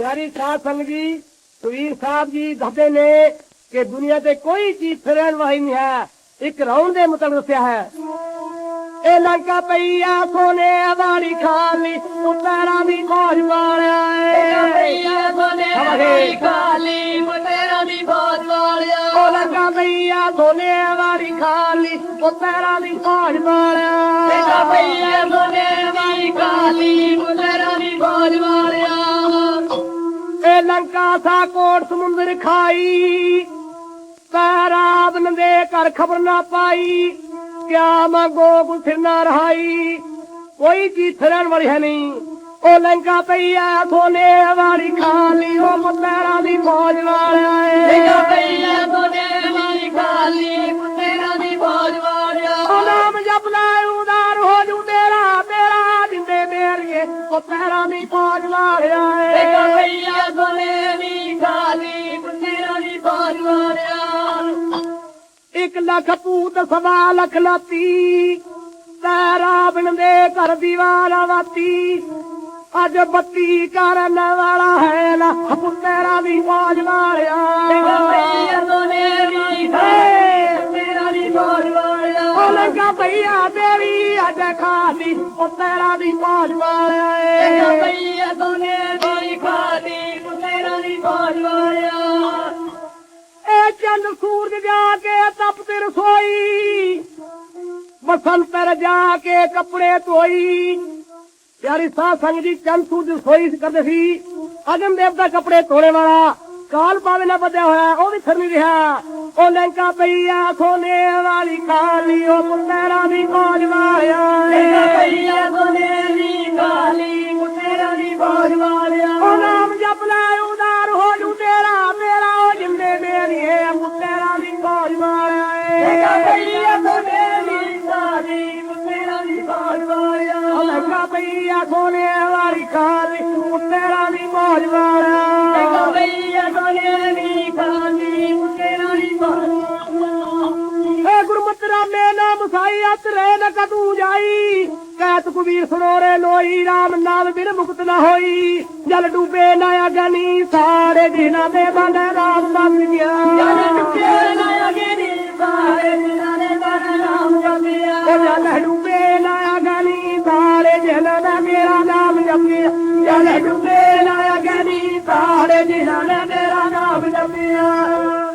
ਪਿਆਰੀ ਸਾਧ ਸੰਗਤ ਜੀ ਸੁਵੀਰ ਸਾਹਿਬ ਜੀ ਦੱਸਦੇ ਨੇ ਕਿ ਦੁਨੀਆ ਤੇ ਕੋਈ ਚੀਜ਼ ਫਿਰਨ ਵਾਲੀ ਨਹੀਂ ਹੈ ਇੱਕ ਰੌਣ ਦੇ ਮੁਤਲਕ ਦੱਸਿਆ ਹੈ। ਇਹ ਲੰਕਾ ਪਈ ਆ ਸੋਨੇ ਵਾਲੀ ਖਾਲੀ ਤੂੰ ਪੈਰਾਂ ਦੀ ਖੋਜ ਵਾਲਿਆ ਏ। ਖਾਲੀ ਮੁੰਡੇਰਾਂ ਦੀ ਬਾਤ ਵਾਲਿਆ ਉਹ ਲੰਕਾ ਪਈ ਆ ਸੋਨੇ ਵਾਲੀ ਇਹ ਲੰਕਾ ਸਾ ਕੋਟ ਸਮੁੰਦਰ ਖਾਈ ਪੈਰਾਬ ਨੰਦੇ ਘਰ ਖਬਰ ਨਾ ਪਾਈ ਕਿਆ ਮੰਗੋ ਕੁਛ ਨਾ ਰਹਾਈ ਕੋਈ ਚੀਜ਼ ਫਿਰਨ ਵਾਲੀ ਹੈ ਨਹੀਂ। ਉਹ ਲੰਕਾ ਪਈ ਸੋਨੇ ਵਾਲੀ ਖਾਲੀ ਉਹ ਮੁੰਦਰਾਂ ਦੀ ਫੌਜ ਵਾਲਿਆ ਤੇਰਾ ਏ ਪਈਆ ਸੋਨੇ ਵਾਲੀ ਖਾਲੀ ਮੁੰਡੇਰਾਂ ਦੀ ਬਾਤ ਵਾਲਿਆ ਉਹ ਨਾਮ ਜਪਦਾ ਉਦਾਰ ਹੋ ਜੂ ਤੇਰਾ ਤੇਰਾ ਜਿੰਦੇ ਮੇਰੀਏ ਉਹ ਪੈਰਾਂ ਦੀ ਫੌਜ ਵਾਲਿਆ ਤੇਰਾ ਏ ਪਈਆ ਸੋਨੇ ਇੱਕ ਲੱਖ ਪੂਤ ਸਵਾ ਲੱਖ ਲਾਤੀ। ਤੇਰਾ ਬਿਨ ਦੇ ਘਰ ਦੀਵਾਰਾ ਵਾਤੀ। ਅੱਜ ਬੱਤੀ ਕਰਨ ਵਾਲਾ ਹੈ ਨਾ ਪੁੱਤਰਾ ਦੀ ਫੌਜ ਵਾਲਿਆ ਤੇਰਾ ਦੀ ਬਾਤ ਵਾਲਿਆ। ਉਹ ਲੰਗਾ ਭਈਆ ਤੇਰੀ ਅੱਜ ਖਾਲੀ ਪੁੱਤਰਾ ਦੀ ਫੌਜ ਵਾਲਿਆ ਤੇਰਾ ਏ। ਪਈਆ ਸੋਨੇ ਦੀ ਖਾਲੀ ਮੁੰਡੇਰਾਂ ਦੀ ਬਾਤ ਵਾਲਿਆ। ਇਹ ਚੰਦ ਸੂਰਜ ਜਾ ਕੇ ਤਪਤ ਰਸੋਈ। ਬਸੰਤ ਜਾ ਕੇ ਕੱਪੜੇ ਧੋਈ। ਪਿਆਰੀ ਸਾਧ ਸੰਗਤ ਜੀ ਚੰਦ ਸੂਰਜ ਰਸੋਈ ਕਰਦੇ ਸੀ। ਅਗਮ ਦੇਵ ਦਾ ਕੱਪੜੇ ਧੋਣੇ ਵਾਲਾ, ਕਾਲ ਪਾਵੇ ਨਾ ਬੱਦਿਆ ਹੋਇਆ, ਉਹ ਵੀ ਫਿਰ ਨਹੀਂ ਰਿਹਾ। ਉਹ ਲੰਕਾ ਪਈਆ ਸੋਨੇ ਵਾਲੀ ਕਾਲੀ, ਉਹ ਪੁੱਤਰਾਂ ਦੀ ਫੌਜ ਤੇਰਾ ਏ। ਪਈਆ ਸੋਨੇ ਦੀ ਖਾਲੀ ਮੁੰਡੇਰਾਂ ਦੀ ਬਾਤ ਵਾਲਿਆ ਲੰਗਾ ਪਈਆ ਸੋਨੇ ਵਾਲੀ ਖਾਲੀ ਪੁੱਤਰਾਂ ਦੀ ਫੌਜ ਵਾਲਿਆ ਤੇਰਾ ਪਈਆ ਸੋਨੇ ਦੀ ਖਾਲੀ ਮੁੰਡੇਰਾਂ ਦੀ ਬਾਤ ਵਾਲਿਆ ਏ ਗੁਰਮਤਿ ਰਾਮੇ ਨਾਮ ਸਾਈ ਅਤਰੇ ਨ ਕਦੂ ਜਾਈ। ਕੈਤ ਕੁਬੀਰ ਸੁਣੋਰੇ ਲੋਈ ਰਾਮ ਨਾਮ ਬਿਨ ਮੁਕਤ ਨ ਹੋਈ। ਜਲ ਡੂਬੇ ਨਾ ਅਗਨੀ ਸਾਰੇ ਦਿਨਾਂ ਦੇ ਬੰਦ ਜਪਿਆ ਉਹ ਜਲ ਡੂਬੇ ਨਾ ਅਗਨੀ ਸਾਰੇ ਦਿਨਾਂ ਦਾ ਮੇਰਾ ਨਾਮ ਜਪਿਆ ਜਲ ਡੂਬੇ ਨਾ ਅਗਨੀ ਸਾਰੇ ਦਿਨਾਂ ਨੇ ਮੇਰਾ ਨਾਮ ਜਪਿਆ